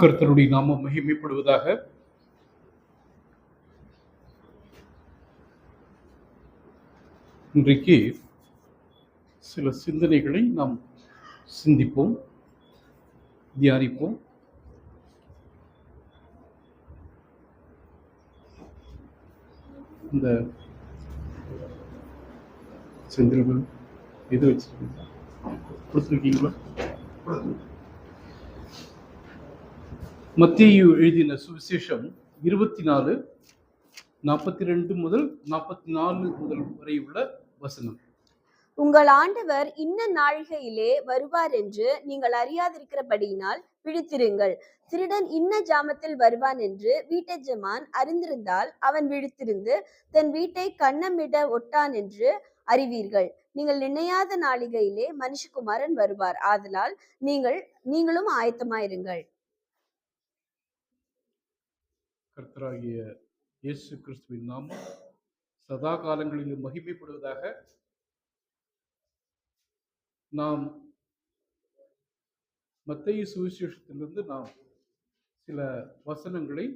கர்த்தருடைய நாமம் மகிமைப்படுவதாக. இன்றைக்கு சில சிந்தனைகளை நாம் சிந்திப்போம் தியானிப்போம். இந்த செந்தில்கள் இது வச்சிருக்கீங்களா கொடுத்துருக்கீங்களா? மத்திய எழுதின சுவிசேஷம் இருபத்தி நாலு நாற்பத்தி ரெண்டு முதல் நாற்பத்தி நாலு முதல் வரை உள்ள வசனம். உங்கள் ஆண்டவர் இன்ன நாழிகையிலே வருவார் என்று நீங்கள் அறியாதிருக்கிறபடியினால் விழித்திருங்கள். திருடன் இன்ன ஜாமத்தில் வருவான் என்று வீட்டெஜமான் அறிந்திருந்தால் அவன் விழித்திருந்து தன் வீட்டை கண்ணமிட ஒட்டான் என்று அறிவீர்கள். நீங்கள் நினையாத நாளிகையிலே மனுஷகுமாரன் வருவார். ஆதலால் நீங்கள் நீங்களும் ஆயத்தமாயிருங்கள். கர்த்தராகிய இயேசு கிறிஸ்துவின் நாமம். சதா காலங்களிலும் மகிமைப்படுவதாக நாம் மத்திய சுவிசேஷத்திலிருந்து நாம் சில வசனங்களை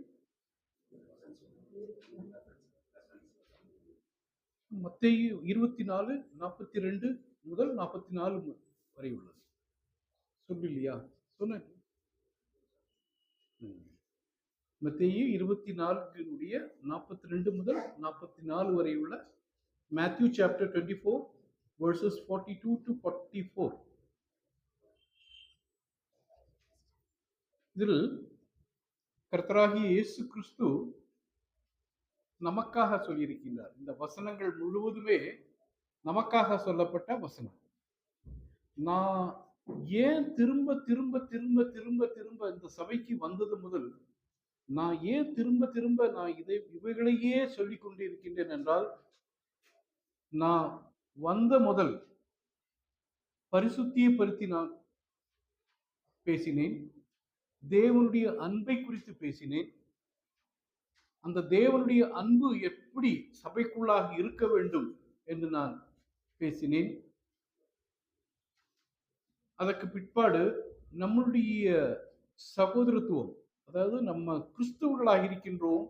மத்திய இருபத்தி நாலு நாற்பத்தி ரெண்டு முதல் நாற்பத்தி நாலு வரை உள்ளது. சொல்லு இல்லையா? சொன்ன மத்தேயு இருபத்தி நான்கினுடைய நாற்பத்தி ரெண்டு முதல் நாற்பத்தி நாலு வரை உள்ள Matthew chapter twenty four verses forty two to forty four இதில் கர்த்தராகிய இயேசு கிறிஸ்து நமக்காக சொல்லியிருக்கின்றார். இந்த வசனங்கள் முழுவதுமே நமக்காக சொல்லப்பட்ட வசனம். நான் ஏன் திரும்ப திரும்ப திரும்ப திரும்ப திரும்ப இந்த சபைக்கு வந்தது முதல் நான் ஏன் திரும்ப திரும்ப நான் இதை இவைகளையே சொல்லிக் கொண்டிருக்கின்றேன் என்றால் நான் வந்த முதல் பரிசுத்தியை பருத்தி நான் பேசினேன் தேவனுடைய அன்பை குறித்து பேசினேன் அந்த தேவனுடைய அன்பு எப்படி சபைக்குள்ளாக இருக்க வேண்டும் என்று நான் பேசினேன். அதற்கு பிற்பாடு நம்மளுடைய சகோதரத்துவம் அதாவது நம்ம கிறிஸ்துவர்களாக இருக்கின்றோம்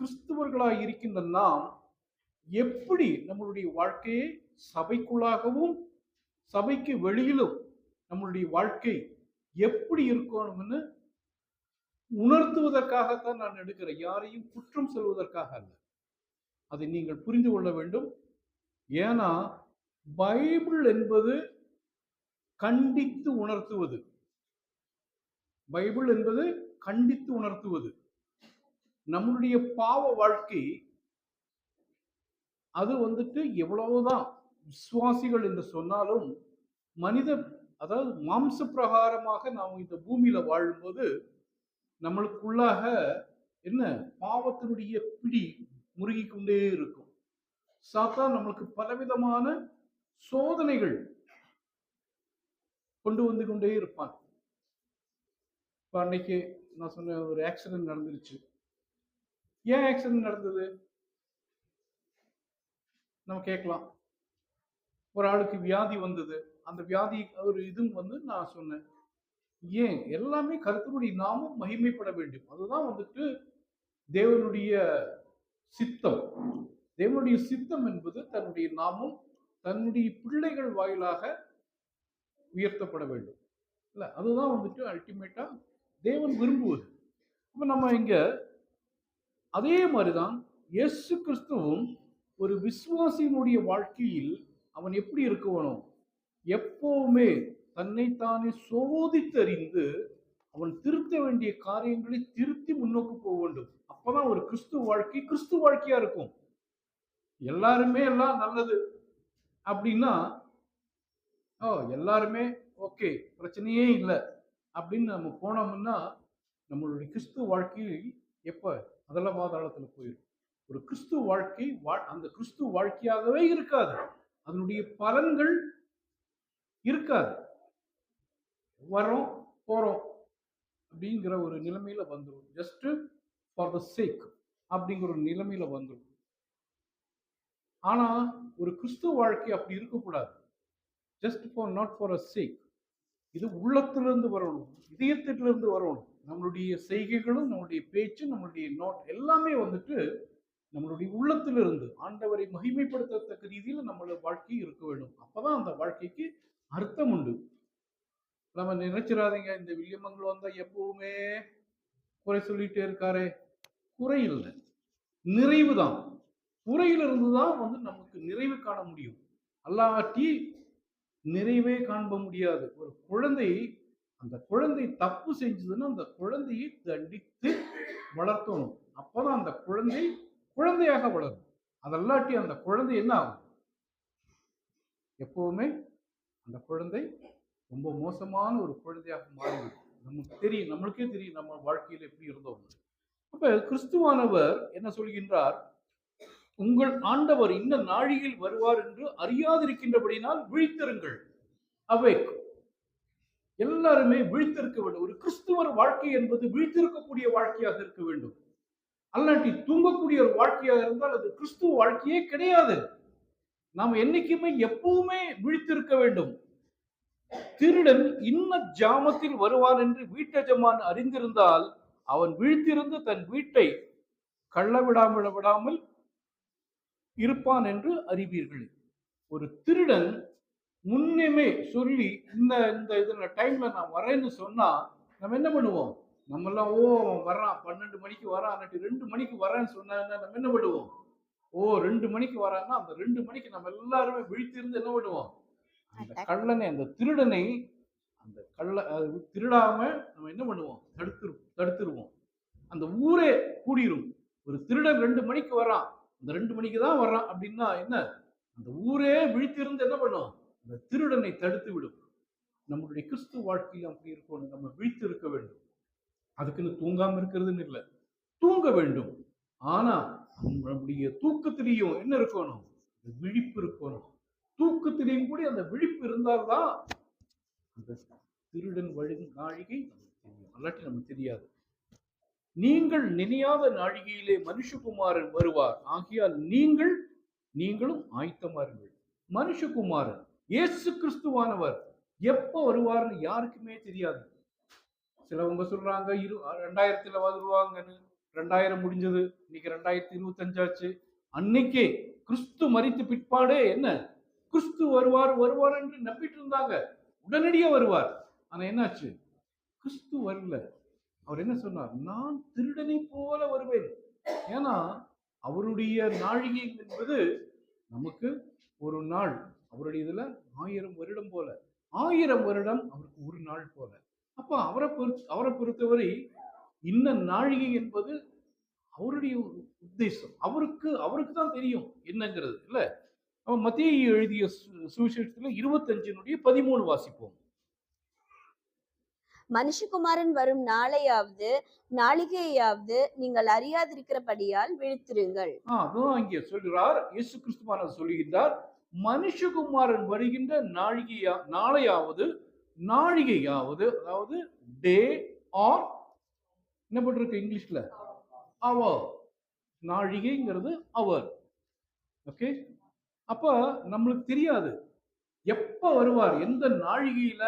கிறிஸ்துவர்களாக இருக்கின்ற நாம் எப்படி நம்மளுடைய வாழ்க்கையை சபைக்குள்ளாகவும் சபைக்கு வெளியிலும் நம்மளுடைய வாழ்க்கை எப்படி இருக்கணும்னு உணர்த்துவதற்காகத்தான் நான் எடுக்கிறேன் யாரையும் குற்றம் சொல்வதற்காக அல்ல. அதை நீங்கள் புரிந்து கொள்ள வேண்டும். ஏன்னா பைபிள் என்பது கண்டித்து உணர்த்துவது. பைபிள் என்பது கண்டித்து உணர்த்துவது. நம்மளுடைய பாவ வாழ்க்கை அது வந்துட்டு எவ்வளவுதான் விசுவாசிகள் என்று சொன்னாலும் மனித அதாவது மாம்ச பிரகாரமாக நாம் இந்த பூமியில வாழும்போது நம்மளுக்குள்ளாக என்ன? பாவத்தினுடைய பிடி முருகி கொண்டே இருக்கும். சாத்தா நம்மளுக்கு பலவிதமான சோதனைகள் கொண்டு வந்து கொண்டே இருப்பான். இப்போ அன்னைக்கு நான் சொன்ன ஒரு ஆக்சிடென்ட் நடந்துருச்சு. ஏன் ஆக்சிடென்ட் நடந்தது? நம்ம கேட்கலாம். ஒரு ஆளுக்கு வியாதி வந்தது. அந்த வியாதி ஒரு இதுவும் வந்து நான் சொன்னேன். ஏன்? எல்லாமே கருத்தருடைய நாமும் மகிமைப்பட வேண்டும். அதுதான் வந்துட்டு தேவனுடைய சித்தம். தேவனுடைய சித்தம் என்பது தன்னுடைய நாமும் தன்னுடைய பிள்ளைகள் வாயிலாக உயர்த்தப்பட வேண்டும். இல்லை அதுதான் வந்துட்டு அல்டிமேட்டாக தேவன் விரும்புவது. இப்போ நம்ம இங்கே அதே மாதிரிதான் இயேசு கிறிஸ்துவும் ஒரு விசுவாசியினுடைய வாழ்க்கையில் அவன் எப்படி இருக்கணும் எப்போவுமே தன்னைத்தானே சோதித்தறிந்து அவன் திருத்த வேண்டிய காரியங்களை திருத்தி முன்னோக்கு போக வேண்டும். அப்போதான் ஒரு கிறிஸ்து வாழ்க்கை கிறிஸ்து வாழ்க்கையா இருக்கும். எல்லாருமே எல்லாம் நல்லது. அப்படின்னா ஓ எல்லாருமே ஓகே பிரச்சனையே இல்லை. அப்படின்னு நம்ம போனோம்னா நம்மளுடைய கிறிஸ்து வாழ்க்கை எப்போ? அதெல்லாம் பாதாளத்தில் போயிடும் ஒரு கிறிஸ்து வாழ்க்கை வா- அந்த கிறிஸ்துவ வாழ்க்கையாகவே இருக்காது. அதனுடைய பலன்கள் இருக்காது. வரோம் போகிறோம் அப்படிங்கிற ஒரு நிலைமையில வந்துடும் ஜஸ்ட் ஃபார் த சேக் அப்படிங்கிற ஒரு நிலைமையில வந்துடும் ஆனா ஒரு கிறிஸ்துவ வாழ்க்கை அப்படி இருக்கக்கூடாது. Just for not for a sake இது உள்ளத்திலிருந்து வரணும் இதயத்திலிருந்து வரணும். நம்மளுடைய செய்கைகளும் நம்மளுடைய பேச்சும் நம்மளுடைய நோட் எல்லாமே வந்துட்டு நம்மளுடைய உள்ளத்திலிருந்து ஆண்டவரை மகிமைப்படுத்தத்தக்க ரீதியில் நம்மளோட வாழ்க்கை இருக்க வேண்டும். அப்போதான் அந்த வாழ்க்கைக்கு அர்த்தம் உண்டு. நம்ம நினைச்சிடாதீங்க இந்த வில்லியமங்கலம் வந்தால் எப்பவுமே குறை சொல்லிட்டே இருக்காரே. குறை இல்லை. நிறைவு தான் குறையிலிருந்து தான் வந்து நமக்கு நிறைவு காண முடியும். அல்லாட்டி நிறைவே காண்ப முடியாது. ஒரு குழந்தை அந்த குழந்தை தப்பு செஞ்சதுன்னா அந்த குழந்தையை தண்டித்து வளர்த்தணும். அப்போதான் அந்த குழந்தை குழந்தையாக வளரும். அதல்லாட்டி அந்த குழந்தை என்ன ஆகும்? எப்பவுமே அந்த குழந்தை ரொம்ப மோசமான ஒரு குழந்தையாக மாறிவிடும். நமக்கு தெரியும் நம்மளுக்கே தெரியும் நம்ம வாழ்க்கையில் எப்படி இருந்தோம் அப்ப கிறிஸ்துவானவர் என்ன சொல்கின்றார்? உங்கள் ஆண்டவர் இந்த நாழியில் வருவார் என்று அறியாதிருக்கின்றபடினால் விழித்திருங்கள். அவேக். எல்லாருமே விழித்திருக்க வேண்டும். ஒரு கிறிஸ்துவர் வாழ்க்கை என்பது விழித்திருக்கக்கூடிய வாழ்க்கையாக இருக்க வேண்டும். அல்லாட்டி தூங்கக்கூடிய ஒரு வாழ்க்கையாக இருந்தால் அது கிறிஸ்துவ வாழ்க்கையே கிடையாது. நாம் என்னைக்குமே எப்பவுமே விழித்திருக்க வேண்டும். திருடன் இன்ன ஜாமத்தில் வருவான் என்று வீட்டஜமான் அறிந்திருந்தால் அவன் விழித்திருந்து தன் வீட்டை கள்ளவிடாமல் விடாமல் இருப்பான் என்று அறிவீர்கள். ஒரு திருடன் முன்னமே சொல்லி இந்த இந்த இதுல டைம்ல நான் வரேன்னு சொன்னா நம்ம என்ன பண்ணுவோம்? நம்ம எல்லாம் ஓ வர்றான் பன்னெண்டு மணிக்கு வரான் அன்னைக்கு ரெண்டு மணிக்கு வரேன்னு சொன்னாங்கன்னா நம்ம என்ன பண்ணுவோம்? ஓ ரெண்டு மணிக்கு வரான்னா அந்த ரெண்டு மணிக்கு நம்ம எல்லாருமே விழித்திருந்து என்ன பண்ணுவோம்? அந்த கள்ளனை அந்த திருடனை அந்த கள்ள திருடாம நம்ம என்ன பண்ணுவோம்? தடுத்துரு தடுத்துருவோம். அந்த ஊரே கூடிரும். ஒரு திருடன் ரெண்டு மணிக்கு வரான் அந்த ரெண்டு மணிக்கு தான் வர்றான் அப்படின்னா என்ன? அந்த ஊரே விழித்திருந்து என்ன பண்ணும்? அந்த திருடனை தடுத்து விடும். நம்மளுடைய கிறிஸ்துவ வாழ்க்கையில் அப்படி இருக்கணும் நம்ம விழித்து இருக்க வேண்டும். அதுக்குன்னு தூங்காம இருக்கிறதுன்னு இல்லை. தூங்க வேண்டும். ஆனா நம்மளுடைய தூக்கத்திலையும் என்ன இருக்கணும்? விழிப்பு இருக்கணும். தூக்கத்திலையும் கூட அந்த விழிப்பு இருந்தால்தான் அந்த திருடன் வழி நாழிகை நமக்கு தெரியும். அல்லாட்டி நமக்கு தெரியாது. நீங்கள் நினையாத நாழிகையிலே மனுஷகுமாரன் வருவார். ஆகையால் நீங்கள் நீங்களும் ஆயத்தமாருங்கள். மனுஷகுமாரன் இயேசு கிறிஸ்துவானவர் எப்ப வருவார்னு யாருக்குமே தெரியாது. சிலவங்க சொல்றாங்க இரு ரெண்டாயிரத்துல வருவாங்கன்னு. ரெண்டாயிரம் முடிஞ்சது இன்னைக்கு ரெண்டாயிரத்தி இருபத்தஞ்சாச்சு. அன்னைக்கே கிறிஸ்து மறித்து பிற்பாடே என்ன? கிறிஸ்து வருவார் வருவார் என்று நம்பிட்டு இருந்தாங்க. உடனடியே வருவார். ஆனா என்னாச்சு? கிறிஸ்து வரல. அவர் என்ன சொன்னார்? நான் திருடனை போல வருவேன். ஏன்னா அவருடைய நாழிகை என்பது நமக்கு ஒரு நாள் அவருடைய இதுல ஆயிரம் வருடம் போல ஆயிரம் வருடம் அவருக்கு ஒரு நாள் போல. அப்ப அவரை பொறுத்து அவரை பொறுத்தவரை இன்ன நாழிகை என்பது அவருடைய உத்தேசம். அவருக்கு அவருக்கு தான் தெரியும் என்னங்கிறது இல்ல? அவன் மத்திய எழுதிய சு- சுவிசேஷத்துல இருபத்தஞ்சினுடைய பதிமூணு வாசிப்போம். மனுஷகுமாரன் வரும் நாளையாவது நாளிகையாவது நீங்கள் அறியாதிருக்கிறபடியால் விழித்திருங்கள். அதுதான் இங்கே சொல்கிறார் இயேசு கிறிஸ்துவானவர் சொல்லுகின்றார் மனுஷகுமாரன் வருகின்ற நாழிகையா நாளையாவது நாழிகையாவது அதாவது டே ஆர் என்ன போட்டிருக்கு இங்கிலீஷ்ல? அவர். நாழிகைங்கிறது அவர். ஓகே? அப்ப நம்மளுக்கு தெரியாது. எப்ப வருவார்? எந்த நாழிகையில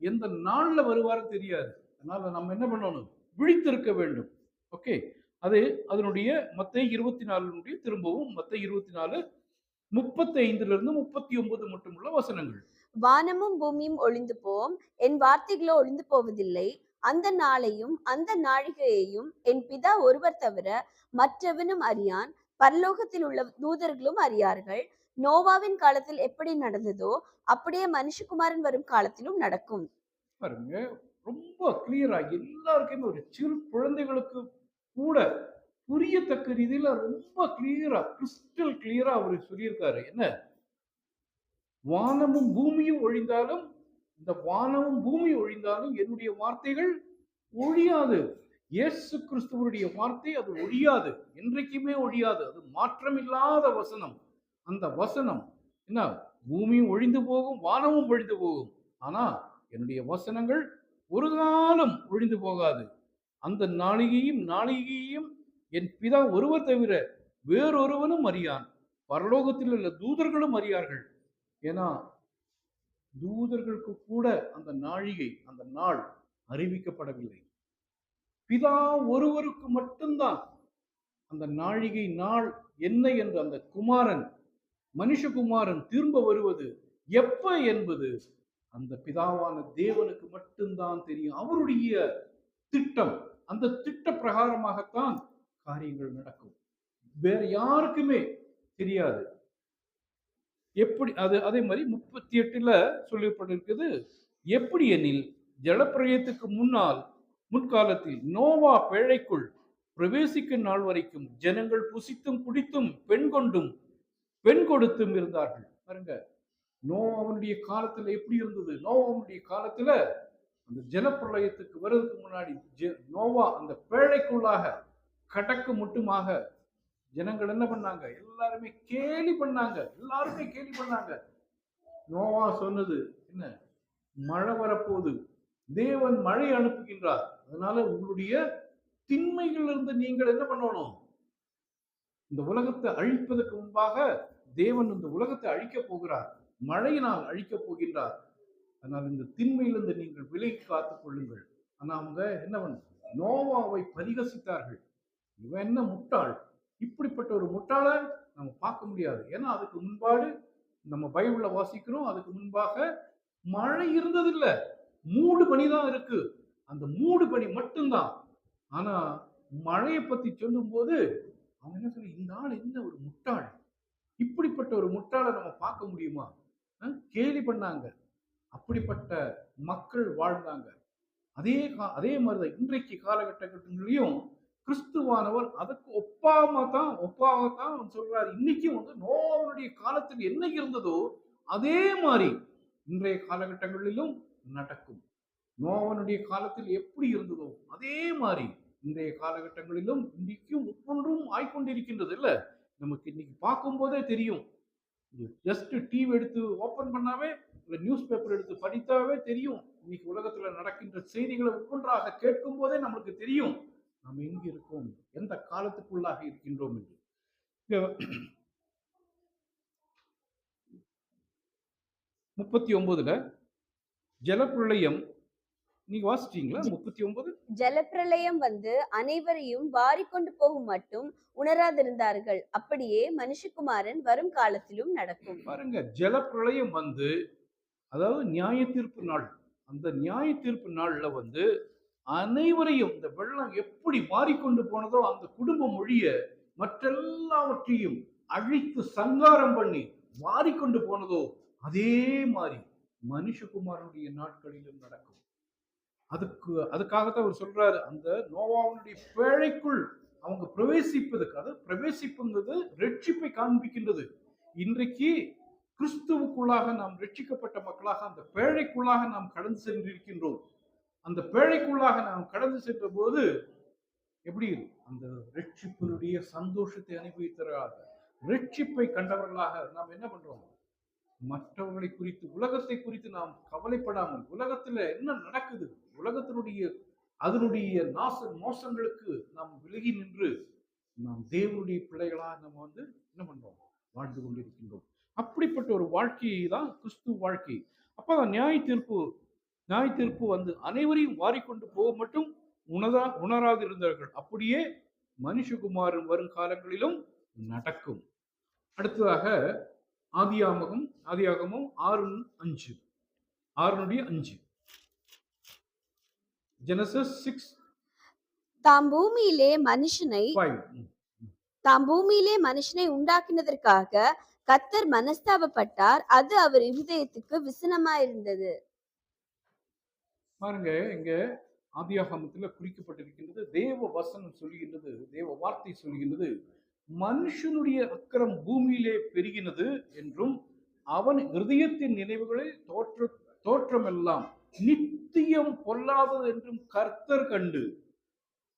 எந்த நாள்ல வருவாரோ தெரியாது. அதனால நம்ம என்ன பண்ணணும்? விழித்திருக்க வேண்டும். ஓகே? அது அதனுடைய மத்த இருபத்தி நாலுனுடைய திரும்பவும் மத்த இருபத்தி நாலு முப்பத்தி ஐந்துல இருந்து முப்பத்தி ஒன்பது மட்டுமுள்ள வசனங்கள். வானமும் பூமியும் ஒளிந்து போம். என் வார்த்தைகளோ ஒளிந்து போவதில்லை. அந்த நாளையும் அந்த நாழிகையையும் என் பிதா ஒருவர் தவிர மற்றவனும் அறியான். பரலோகத்தில் உள்ள தூதர்களும் அறியார்கள். நோவாவின் காலத்தில் எப்படி நடந்ததோ அப்படியே மனுஷகுமாரன் வரும் காலத்திலும் நடக்கும். பாருங்க ரொம்ப கிளியரா எல்லாருக்குமே ஒரு சிறு குழந்தைகளுக்கு கூட புரியத்தக்க ரீதியில ரொம்ப கிளியரா கிறிஸ்டல் கிளியரா அவர் சொல்லியிருக்காரு. என்ன? வானமும் பூமியும் ஒழிந்தாலும் இந்த வானமும் பூமி ஒழிந்தாலும் என்னுடைய வார்த்தைகள் ஒழியாது. இயேசு கிறிஸ்துவனுடைய வார்த்தை அது ஒழியாது. என்றைக்குமே ஒழியாது. அது மாற்றமில்லாத வசனம். அந்த வசனம் என்ன பூமியும் ஒழிந்து போகும் வானமும் ஒழிந்து போகும். ஆனா என்னுடைய வசனங்கள் ஒரு காலம் ஒழிந்து போகாது. அந்த நாளிகையும் நாளிகையும் என் பிதா ஒருவர் தவிர வேறொருவனும் அறியான். பரலோகத்தில் உள்ள தூதர்களும் அறியார்கள். ஏன்னா தூதர்களுக்கு கூட அந்த நாழிகை அந்த நாள் அறிவிக்கப்படவில்லை. பிதா ஒருவருக்கு மட்டும்தான் அந்த நாழிகை நாள் என்ன என்று அந்த குமாரன் மனுஷகுமாரன் திரும்ப வருவது எப்ப என்பது அந்த பிதாவான தேவனுக்கு மட்டும்தான் தெரியும். அவருடைய திட்டம் அந்த திட்ட பிரகாரமாகத்தான் காரியங்கள் நடக்கும். வேற யாருக்குமே தெரியாது. எப்படி அது அதே மாதிரி முப்பத்தி எட்டுல சொல்லப்பட்டிருக்குது எப்படி எனில் ஜலப்பிரயத்துக்கு முன்னால் முன்காலத்தில் நோவா பேழைக்குள் பிரவேசிக்கும் நாள் வரைக்கும் ஜனங்கள் புசித்தும் குடித்தும் பெண் கொண்டும் பெண் கொடுத்தும் இருந்தார்கள். பாருங்க. நோவனுடைய காலத்துல எப்படி இருந்தது? நோவனுடைய காலத்துல அந்த ஜலப்பிரளயத்துக்கு வர்றதுக்கு முன்னாடி ஜெ- நோவா அந்த பேழைக்குள்ளாக கடக்கு மட்டுமாக ஜனங்கள் என்ன பண்ணாங்க? எல்லாருமே கேலி பண்ணாங்க. எல்லாருமே கேலி பண்ணாங்க. நோவா சொன்னது என்ன? மழை வரப்போகுது. தேவன் மழை அனுப்புகின்றார். அதனால உங்களுடைய திண்மைகளிலிருந்து நீங்கள் என்ன பண்ணணும்? இந்த உலகத்தை அழிப்பதற்கு முன்பாக தேவன் இந்த உலகத்தை அழிக்கப் போகிறார் மழையினால் அழிக்கப் போகின்றார். அதனால் இந்த திண்மையிலிருந்து நீங்கள் விலகி காத்துக் கொள்ளுங்கள். ஆனா அவங்க என்னவன் நோவாவை பரிகசித்தார்கள். இவன் என்ன முட்டாள்? இப்படிப்பட்ட ஒரு முட்டாளை நம்ம பார்க்க முடியாது. ஏன்னா அதுக்கு முன்பாடு நம்ம பைபிள்ல வாசிக்கிறோம் அதுக்கு முன்பாக மழை இருந்ததில்லை. மூடு பனி தான் இருக்கு. அந்த மூடு பனி மட்டும்தான். ஆனா மழையை பத்தி சொல்லும்போது அவன் என்ன சொல்லி இந்த ஆள் என்ன ஒரு முட்டாள்? இப்படிப்பட்ட ஒரு முட்டாளை நம்ம பார்க்க முடியுமா? கேலி பண்ணாங்க. அப்படிப்பட்ட மக்கள் வாழ்ந்தாங்க. அதே கா- அதே மாதிரிதான் இன்றைக்கு காலகட்டங்களையும் கிறிஸ்துவானவர் அதுக்கு ஒப்பாம தான் ஒப்பாக தான் சொல்றாரு. இன்னைக்கும் வந்து நோவனுடைய காலத்தில் என்ன இருந்ததோ அதே மாதிரி இன்றைய காலகட்டங்களிலும் நடக்கும். நோவனுடைய காலத்தில் எப்படி இருந்ததோ அதே மாதிரி இன்றைய காலகட்டங்களிலும் இன்றைக்கும் ஒவ்வொன்றும் ஆய்கொண்டிருக்கின்றது இல்லை. நமக்கு இன்னைக்கு பார்க்கும்போதே தெரியும். ஜஸ்ட் டிவி எடுத்து ஓப்பன் பண்ணாவே இல்லை நியூஸ் பேப்பர் எடுத்து படித்தாவே தெரியும். இன்னைக்கு உலகத்தில் நடக்கின்ற செய்திகளை ஒவ்வொன்றாக கேட்கும் போதே நம்மளுக்கு தெரியும். நாம் எங்கே இருக்கோம்? எந்த காலத்துக்குள்ளாக இருக்கின்றோம் என்று. முப்பத்தி ஒன்பதுல ஜலப்பிரளயம் நீங்க வாசிச்சீங்களா முப்பத்தி ஒன்பது ஜலப்பிரளயம் வந்து அனைவரையும் வாரிக்கொண்டு போகும் மட்டும் உணராதிருந்தார்கள். அப்படியே மனுஷகுமாரன் வரும் காலத்திலும் நடக்கும். பாருங்க ஜலப்பிரளயம் வந்து அதாவது நியாய தீர்ப்பு நாள். அந்த நியாய தீர்ப்பு நாள்ல வந்து அனைவரையும் இந்த வெள்ளம் எப்படி மாறிக்கொண்டு போனதோ அந்த குடும்ப மொழிய மற்றெல்லாவற்றையும் அழித்து சங்காரம் பண்ணி மாறிக்கொண்டு போனதோ அதே மாதிரி மனுஷகுமாரனுடைய நாட்களிலும் நடக்கும். அதுக்கு அதுக்காகத்தான் அவர் சொல்றாரு அந்த நோவாவுடைய பேழைக்குள் அவங்க பிரவேசிப்பதுக்கு அது பிரவேசிப்புங்கிறது ரட்சிப்பை காண்பிக்கின்றது. இன்றைக்கு கிறிஸ்துவுக்குள்ளாக நாம் ரட்சிக்கப்பட்ட மக்களாக அந்த பேழைக்குள்ளாக நாம் கடந்து சென்றிருக்கின்றோம். அந்த பேழைக்குள்ளாக நாம் கடந்து சென்ற போது எப்படி? அந்த ரட்சிப்பினுடைய சந்தோஷத்தை அனுபவித்தவர்களாக ரட்சிப்பை கண்டவர்களாக நாம் என்ன பண்றோம்? மற்றவர்களை குறித்து உலகத்தை குறித்து நாம் கவலைப்படாமல் உலகத்துல என்ன நடக்குது? உலகத்தினுடைய அதனுடைய நாச மோசங்களுக்கு நாம் விலகி நின்று நாம் தேவனுடைய பிள்ளைகளா நம்ம வந்து என்ன பண்றோம்? வாழ்ந்து கொண்டிருக்கின்றோம். அப்படிப்பட்ட ஒரு வாழ்க்கையை தான் கிறிஸ்து வாழ்க்கை. அப்பதான் நியாய தீர்ப்பு நியாய தீர்ப்பு வந்து அனைவரையும் வாரிக்கொண்டு போக மட்டும் உணரா உணராது இருந்தார்கள் அப்படியே மனுஷகுமாரன் வரும் காலங்களிலும் நடக்கும். அடுத்ததாக ஆதியாமகம் ஆதியாகமும் ஆறு அஞ்சு. ஆறுனுடைய அஞ்சு. ஜெனசஸ் சிக்ஸ் தாம் பூமியிலே மனுஷனை தாம் பூமியிலே மனுஷனை உண்டாக்கினதற்காக கத்தர் மனஸ்தாபப்பட்டார். அது அவர் இருதயத்துக்கு விசனமாயிருந்தது. பாருங்க இங்க ஆதியாகமத்துல குறிக்கப்பட்டிருக்கின்றது தேவ வசனம் சொல்கின்றது தேவ வார்த்தை சொல்கின்றது மனுஷனுடைய அக்கரம் பூமியிலே பெருகினது என்றும் அவன் இருதயத்தின் நினைவுகளில் தோற்ற தோற்றமெல்லாம் நித்தியம் பொல்லாதது என்றும் கர்த்தர் கண்டு.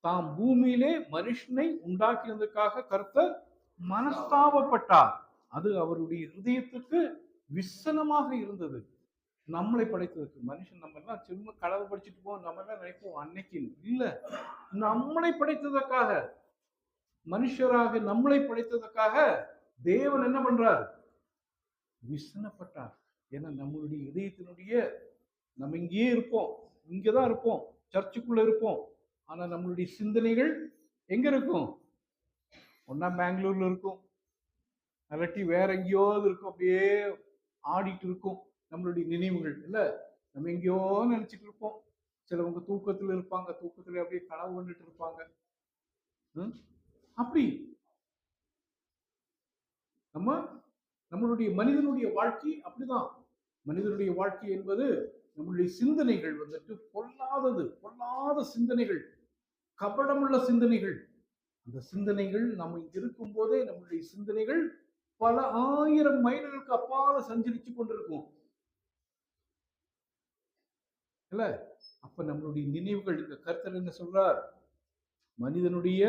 தாம் பூமியிலே மனுஷனை உண்டாக்கினதுக்காக கர்த்தர் மனஸ்தாபப்பட்டார். அது அவருடைய இருதயத்துக்கு விசனமாக இருந்தது. நம்மளை படைத்ததுக்கு மனுஷன் நம்ம எல்லாம் சும்மா கடவுள் படிச்சுட்டு போவோம் நம்ம எல்லாம் நினைப்போம் அன்னைக்கு இல்ல. நம்மளை படைத்ததற்காக மனுஷராக நம்மளை படைத்ததற்காக தேவன் என்ன பண்றார்? விசனப்பட்டார். ஏன்னா நம்மளுடைய இதயத்தினுடைய நம்ம இங்கேயே இருப்போம். இங்கதான் இருப்போம். சர்ச்சுக்குள்ள இருப்போம். ஆனா நம்மளுடைய சிந்தனைகள் எங்க இருக்கும்? ஒன்னா பெங்களூர்ல இருக்கும். இல்லாட்டி வேற எங்கேயாவது இருக்கும். அப்படியே ஆடிட்டு இருக்கும். நம்மளுடைய நினைவுகள் இல்ல? நம்ம எங்கேயோ நினைச்சிட்டு இருப்போம். சிலவங்க தூக்கத்துல இருப்பாங்க. தூக்கத்துல அப்படியே கனவு கண்டுட்டு இருப்பாங்க. ம்? அப்படி. நம்ம நம்மளுடைய மனிதனுடைய வாழ்க்கை அப்படிதான். மனிதனுடைய வாழ்க்கை என்பது நம்மளுடைய சிந்தனைகள் வந்துட்டு பொல்லாதது பொல்லாத சிந்தனைகள் கபடமுள்ள சிந்தனைகள். அந்த சிந்தனைகள் நம்ம இருக்கும் போதே நம்மளுடைய சிந்தனைகள் பல ஆயிரம் மைல்களுக்கு அப்பால சஞ்சரிச்சு கொண்டிருக்கும். இல்ல? அப்ப நம்மளுடைய நினைவுகள் இந்த கருத்தர் என்ன சொல்றார்? மனிதனுடைய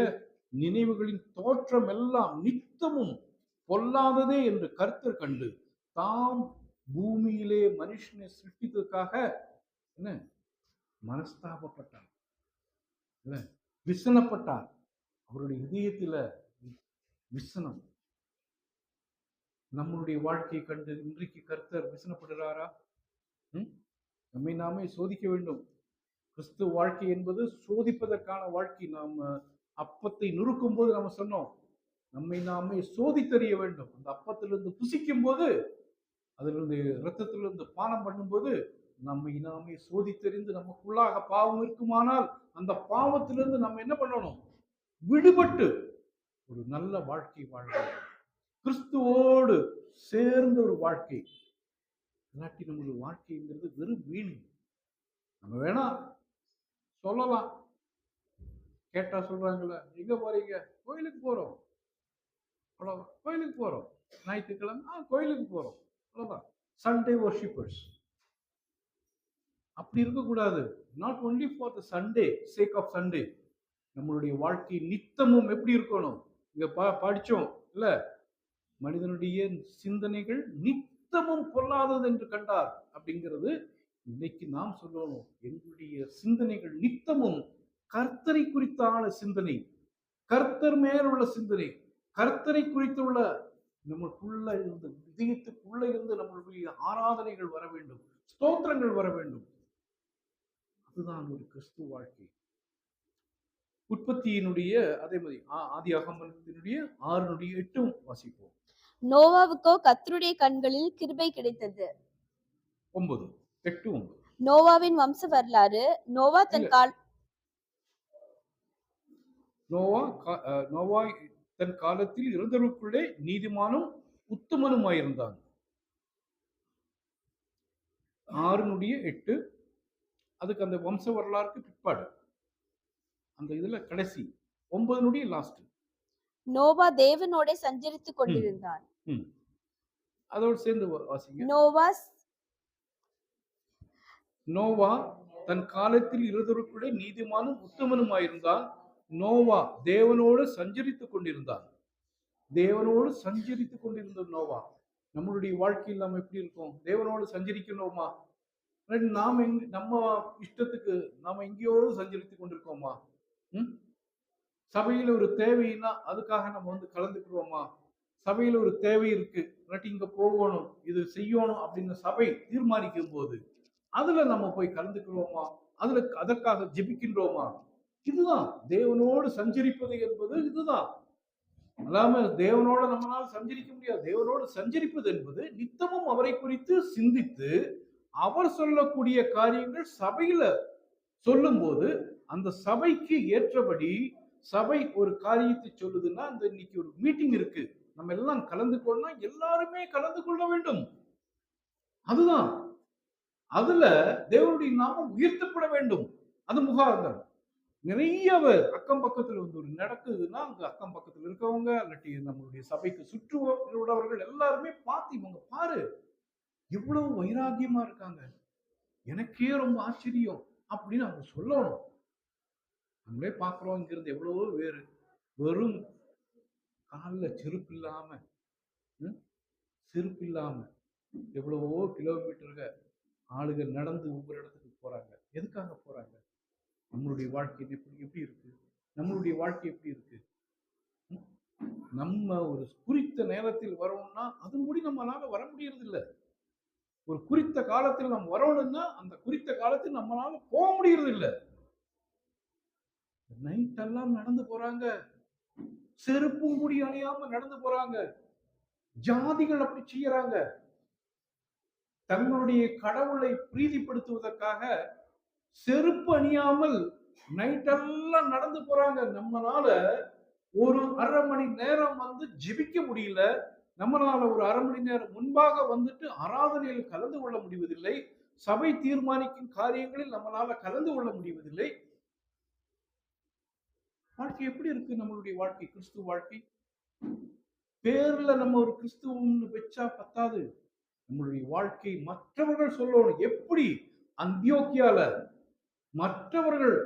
நினைவுகளின் தோற்றம் எல்லாம் நித்தமும் பொல்லாததே என்று கருத்தர் கண்டு தாம் பூமியிலே மனுஷனை சிருஷ்டித்ததுக்காக என்ன? மனஸ்தாபப்பட்டார். இல்ல விசனப்பட்டார். அவருடைய இதயத்துல விசனம். நம்மளுடைய வாழ்க்கையை கண்டு இன்றைக்கு கர்த்தர் விசனப்படுகிறாரா? ம்? நம்மை நாமே சோதிக்க வேண்டும். கிறிஸ்து வாழ்க்கை என்பது சோதிப்பதற்கான வாழ்க்கை. நாம் அப்பத்தை நுறுக்கும் போது நம்ம சொன்னோம் நம்மை நாமே சோதித்தறிய வேண்டும். அந்த அப்பத்திலிருந்து புசிக்கும் போது அதிலிருந்து இரத்தத்திலிருந்து பானம் பண்ணும்போது நம்மை நாமே சோதித்தறிந்து நமக்குள்ளாக பாவம் இருக்குமானால் அந்த பாவத்திலிருந்து நம்ம என்ன பண்ணணும்? விடுபட்டு ஒரு நல்ல வாழ்க்கை வாழ வேண்டும். கிறிஸ்துவோடு சேர்ந்த ஒரு வாழ்க்கை. இல்லாட்டி நம்மளுடைய வாழ்க்கைங்கிறது வெறும் வீண். நம்ம வேணா சொல்லலாம். கேட்டா சொல்றாங்கல்ல எங்க போறீங்க? கோயிலுக்கு போறோம். அவ்வளோதான் கோயிலுக்கு போறோம். ஞாயிற்றுக்கிழமை ஆ கோயிலுக்கு போறோம். அவ்வளோதான் சண்டே ஒர்ஷிப்பர்ஸ் அப்படி இருக்கக்கூடாது. Not only for the Sunday sake of Sunday நம்மளுடைய வாழ்க்கை நித்தமும் எப்படி இருக்கணும்? இங்க பா படித்தோம் இல்லை? மனிதனுடைய சிந்தனைகள் நித்தமும் பொல்லாதது என்று கண்டார் அப்படிங்கிறது இன்னைக்கு நாம் சொல்லணும். எங்களுடைய சிந்தனைகள் நித்தமும் கர்த்தரை குறித்தான சிந்தனை கர்த்தர் மேலுள்ள சிந்தனை கர்த்தரை குறித்துள்ள நமக்குள்ள இருந்து இதயத்துக்குள்ள இருந்து நம்மளுடைய ஆராதனைகள் வர வேண்டும் ஸ்தோத்திரங்கள் வர வேண்டும். அதுதான் ஒரு கிறிஸ்துவ வாழ்க்கை. உற்பத்தியினுடைய அதே மாதிரி ஆதி அகமத்தினுடைய ஆறுனுடைய எட்டும் வாசிப்போம். நோவாவுக்கோ கர்த்தருடைய கண்களில் கிருபை கிடைத்தது. ஒன்பது எட்டு ஒன்பது. நோவாவின் வம்ச வரலாறு நோவா தன். கால் நோவா நோவா தன் காலத்தில் இருந்தவருக்குள்ளே நீதிமானும் உத்தமனுமாயிருந்தான். ஆறுனுடைய எட்டு அதுக்கு அந்த வம்ச வரலாறுக்கு பிற்பாடு. அந்த இதுல கடைசி ஒன்பதுனுடைய லாஸ்ட் நோவா தேவனோட சஞ்சரித்துக் கொண்டிருந்தான். அதோடு சேர்ந்து வாசிங்க. நோவா நோவா தன் காலத்தில் இருந்தவருக்குள்ளே நீதிமானும் உத்தமனுமாயிருந்தான். நோவா தேவனோடு சஞ்சரித்து கொண்டிருந்தான் தேவனோடு சஞ்சரித்து கொண்டிருந்த நோவா நம்மளுடைய வாழ்க்கையில் நம்ம எப்படி இருக்கோம்? தேவனோடு சஞ்சரிக்கணுமா? இல்லாட்டி நாம் எங் நம்ம இஷ்டத்துக்கு நாம் எங்கேயோ சஞ்சரித்து கொண்டிருக்கோமா? ம்? சபையில் ஒரு தேவைன்னா அதுக்காக நம்ம வந்து கலந்துக்கிறோமா? சபையில் ஒரு தேவை இருக்கு இல்லாட்டி இங்கே போகணும் இது செய்யணும் அப்படின்னு சபை தீர்மானிக்கும் போது அதில் நம்ம போய் கலந்துக்கிறோமா? அதில் அதற்காக ஜெபிக்கின்றோமா? இதுதான். தேவனோடு சஞ்சரிப்பது என்பது இதுதான். அல்லாம தேவனோட நம்மளால் சஞ்சரிக்க முடியாது. தேவனோடு சஞ்சரிப்பது என்பது நித்தமும் அவரை குறித்து சிந்தித்து அவர் சொல்லக்கூடிய காரியங்கள் சபையில சொல்லும்போது அந்த சபைக்கு ஏற்றபடி சபை ஒரு காரியத்தை சொல்லுதுன்னா அந்த இன்னைக்கு ஒரு மீட்டிங் இருக்கு. நம்ம எல்லாம் கலந்து கொள்ளலாம் எல்லாருமே கலந்து கொள்ள வேண்டும். அதுதான். அதுல தேவனுடைய நாமம் உயர்த்தப்பட வேண்டும். அது முகாந்தரம். நிறைய அக்கம் பக்கத்தில் வந்து ஒரு நடக்குதுன்னா அங்கே அக்கம் பக்கத்தில் இருக்கவங்க இல்லாட்டி நம்மளுடைய சபைக்கு சுற்றுவர்கள் உள்ளவர்கள் எல்லாருமே பார்த்து இவங்க பாரு எவ்வளவு வைராகியமா இருக்காங்க. எனக்கே ரொம்ப ஆச்சரியம் அப்படின்னு அவங்க சொல்லணும். நம்மளே பார்க்குறோம் இங்கிருந்து எவ்வளவோ வேறு வெறும் காலில் செருப்பு இல்லாம ம், செருப்பு இல்லாம எவ்வளவோ கிலோமீட்டர்கள் ஆளுகள் நடந்து ஒவ்வொரு இடத்துக்கு போறாங்க. எதுக்காக போறாங்க? நம்மளுடைய வாழ்க்கை எப்படி எப்படி இருக்கு? நம்மளுடைய வாழ்க்கை எப்படி இருக்கு? நம்ம ஒரு குறித்த நேரத்தில் வரோம்னா அது முடி நம்மளால வர முடியறது இல்லை ஒரு குறித்த காலத்தில் நம்ம வரணும்னா அந்த குறித்த காலத்தில் நம்மளால போக முடியறது இல்லை நைட் எல்லாம் நடந்து போறாங்க. செருப்பும் முடி அணியாம நடந்து போறாங்க. ஜாதிகள் அப்படி செய்யறாங்க. தங்களுடைய கடவுளை பிரீதிப்படுத்துவதற்காக செருப்பு அணியாமல் நைட்டெல்லாம் நடந்து போறாங்க. நம்மளால ஒரு அரை மணி நேரம் வந்து ஜிபிக்க முடியல. நம்மளால ஒரு அரை மணி நேரம் முன்பாக வந்துட்டு ஆராதனையில் கலந்து கொள்ள முடிவதில்லை. சபை தீர்மானிக்கும் காரியங்களில் நம்மளால கலந்து கொள்ள முடிவதில்லை. வாழ்க்கை எப்படி இருக்கு நம்மளுடைய வாழ்க்கை? கிறிஸ்துவ வாழ்க்கை? பேர்ல நம்ம ஒரு கிறிஸ்துவம்னு வச்சா பத்தாது. நம்மளுடைய வாழ்க்கை மற்றவர்கள் சொல்லணும். எப்படி? அந்தியோக்கியால மற்றவர்கள்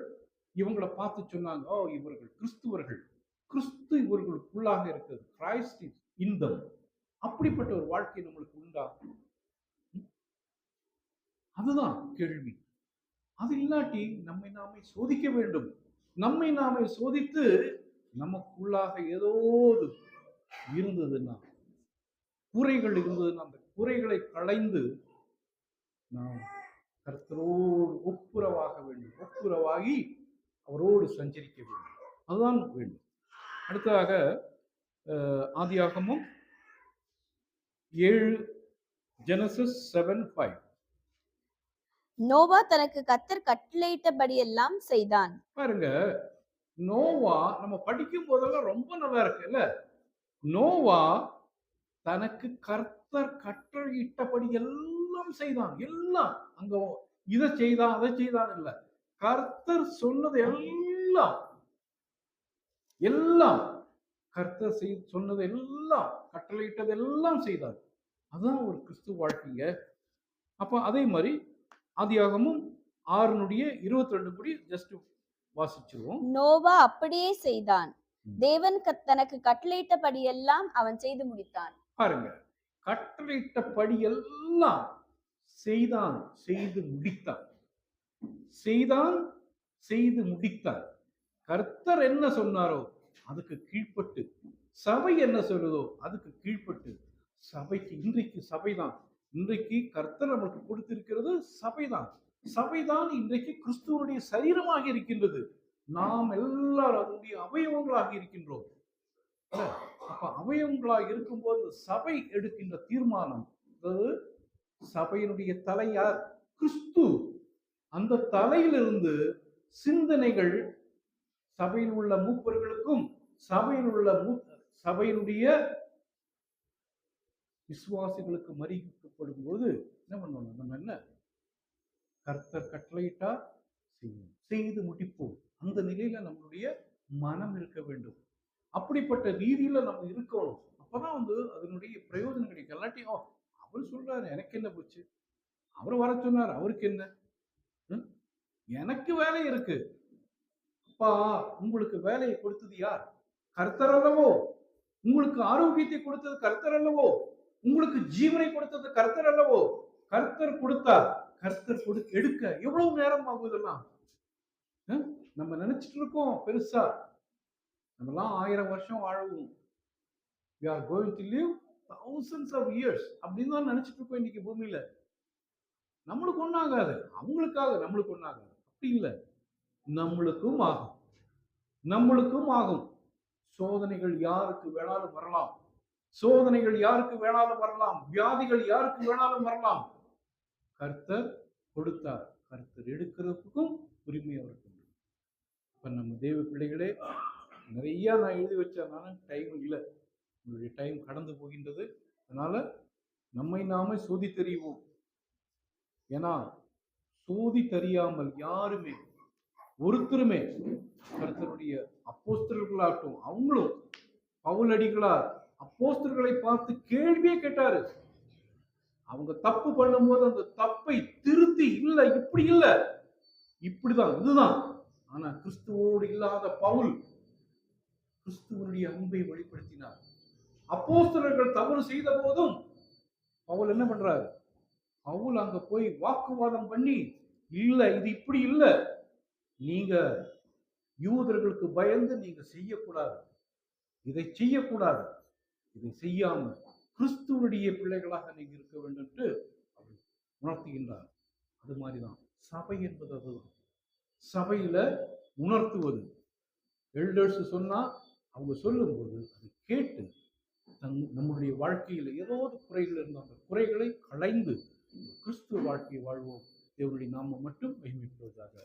இவங்களை பார்த்து சொன்னாங்க ஓ இவர்கள் கிறிஸ்துவர்கள். கிறிஸ்து இவர்களுக்குள்ளாக இருக்கிறது. கிரைஸ்ட் இந்தம் அப்படிப்பட்ட ஒரு வாழ்க்கை நம்மளுக்கு உண்டா? அதுதான் கேள்வி. அது இல்லாட்டி நம்மை நாமே சோதிக்க வேண்டும். நம்மை நாமே சோதித்து நமக்குள்ளாக ஏதோ ஒரு இருந்ததுன்னா குறைகள் இருந்ததுன்னா அந்த குறைகளை களைந்து நாம் கர்த்தரோடு ஒப்புரவாக வேண்டும். ஒப்புரவாகி அவரோடு சஞ்சரிக்க வேண்டும். அதுதான் வேண்டும். அடுத்ததாக ஆதியாகமம் ஏழு ஜெனசிஸ் செவன் ஃபைவ். நோவா தனக்கு கத்தர் கட்டளையிட்டபடியெல்லாம் செய்தான். பாருங்க நோவா நம்ம படிக்கும் போதெல்லாம் ரொம்ப நல்லா இருக்குல்ல? நோவா தனக்கு கர்த்தர் கட்டளையிட்டபடி எல்லாம் செய்தான். எல்லாம். அங்க இதை செய்தான் அதை செய்தான் இல்ல. கர்த்தர் சொன்னது எல்லாம். எல்லாம். கர்த்தர் செய் சொன்னது எல்லாம். கட்டளையிட்டது எல்லாம் செய்தார் அதுதான் ஒரு கிறிஸ்துவ வாழ்க்கைங்க. அப்ப அதே மாதிரி ஆதியாகமும் ஆறுனுடைய இருபத்தி ரெண்டு படி ஜஸ்ட் வாசிச்சிருவோம். நோவா அப்படியே செய்தான். தேவன் தனக்கு கட்டளையிட்டபடியெல்லாம் அவன் செய்து முடித்தான். பாருங்க. கட்டளையிட்டபடி எல்லாம் செய்தான் செய்து முடித்தான். செய்தான் செய்து முடித்தான். கர்த்தர் என்ன சொன்னாரோ அதுக்கு கீழ்ப்பட்டு சபை என்ன சொல்லுதோ அதுக்கு கீழ்ப்பட்டு சபைக்கு இன்றைக்கு சபைதான். இன்றைக்கு கர்த்தர் நமக்கு கொடுத்திருக்கிறது சபைதான். சபைதான் இன்றைக்கு கிறிஸ்துவனுடைய சரீரமாக இருக்கின்றது. நாம் எல்லாரும் அதனுடைய அவயவங்களாக இருக்கின்றோம். அப்ப அவயவங்களாக இருக்கும்போது சபை எடுக்கின்ற தீர்மானம் அதாவது சபையினுடைய தலையார் கிறிஸ்து. அந்த தலையிலிருந்து சிந்தனைகள் சபையில் உள்ள மூப்பர்களுக்கும் சபையில் உள்ள மூ சபையினுடைய விசுவாசிகளுக்கு மறிக்கப்படும் போது என்ன பண்ணணும் நம்ம என்ன? கர்த்தர் கட்டளையிட்டா செய்யும் செய்து முடிப்போம். அந்த நிலையில நம்மளுடைய மனம் இருக்க வேண்டும். அப்படிப்பட்ட ரீதியில நம்ம இருக்கணும். அப்பதான் வந்து அதனுடைய பிரயோஜனம் கிடைக்கும். இல்லாட்டி அவர் சொல்றாரு எனக்கு என்ன போச்சு? அவர் வர சொன்னார் அவருக்கு என்ன? ம்? எனக்கு வேலை இருக்கு. அப்பா உங்களுக்கு வேலையை கொடுத்தது யார்? கர்த்தர் அல்லவோ. உங்களுக்கு ஆரோக்கியத்தை கொடுத்தது கர்த்தர் அல்லவோ? உங்களுக்கு ஜீவனை கொடுத்தது கர்த்தர் அல்லவோ? கர்த்தர் கொடுத்தார். கர்த்தர் கொடு எடுக்க. எவ்வளவு நேரம் ஆகும் இதெல்லாம்? ம்? நம்ம நினைச்சிட்டு இருக்கோம் பெருசா. நம்மலாம் ஆயிரம் வருஷம் வாழவும். We are going to live thousands of years அப்படின்னு தான் நினச்சிட்டு இருக்கோம் இன்னைக்கு பூமியில. நம்மளுக்கு ஒன்றாகாது அவங்களுக்காக நம்மளுக்கு ஒன்றாகாது அப்படி இல்லை. நம்மளுக்கும் ஆகும். நம்மளுக்கும் ஆகும். சோதனைகள் யாருக்கு வேணாலும் வரலாம். சோதனைகள் யாருக்கு வேணாலும் வரலாம். வியாதிகள் யாருக்கு வேணாலும் வரலாம். கர்த்தர் கொடுத்தார். கர்த்தர் எடுக்கிறதுக்கும் உரிமை அவருக்கு இப்போ நம்ம தேவ பிள்ளைகளே நிறைய நான் எழுதி வச்சேன். டைம் இல்லை. உங்களுடைய டைம் கடந்து போகின்றது. அதனால நம்மை நாமே சோதி தெரிவோம் ஏன்னா சோதி தெரியாமல் யாருமே ஒருத்தருமே கருத்தருடைய அப்போஸ்தர்களாகட்டும் அவங்களும் பவுலடிகளார் அப்போஸ்தர்களை பார்த்து கேள்வியே கேட்டாரு. அவங்க தப்பு பண்ணும்போது அந்த தப்பை திருத்தி இல்லை இப்படி இல்லை. இப்படிதான் இதுதான். ஆனா கிறிஸ்துவோடு இல்லாத பவுல் கிறிஸ்துவனுடைய அன்பை வெளிப்படுத்தினார். அப்போஸ்தலர்கள் தவறு செய்த போதும் பவுல் என்ன பண்றாரு? பவுல் அங்க போய் வாக்குவாதம் பண்ணி இல்ல இது இப்படி இல்ல. நீங்க யூதர்களுக்கு பயந்து நீங்க செய்யக்கூடாது. இதை செய்யக்கூடாது. இதை செய்யாம கிறிஸ்துவனுடைய பிள்ளைகளாக நீங்க இருக்க வேண்டும் என்று அவர் உணர்த்துகின்றார். அது மாதிரிதான். சபை என்பது அதுதான் சபையில உணர்த்துவது. எல்டர்ஸ் சொன்னா அவங்க சொல்லும்போது அதை கேட்டு நம் நம்முடைய வாழ்க்கையில் ஏதாவது குறைகள் இருந்தால் அந்த குறைகளை களைந்து கிறிஸ்துவ வாழ்க்கையை வாழ்வோம். தேவனுடைய நாமம் மட்டும் மகிமைப்படுவதாக.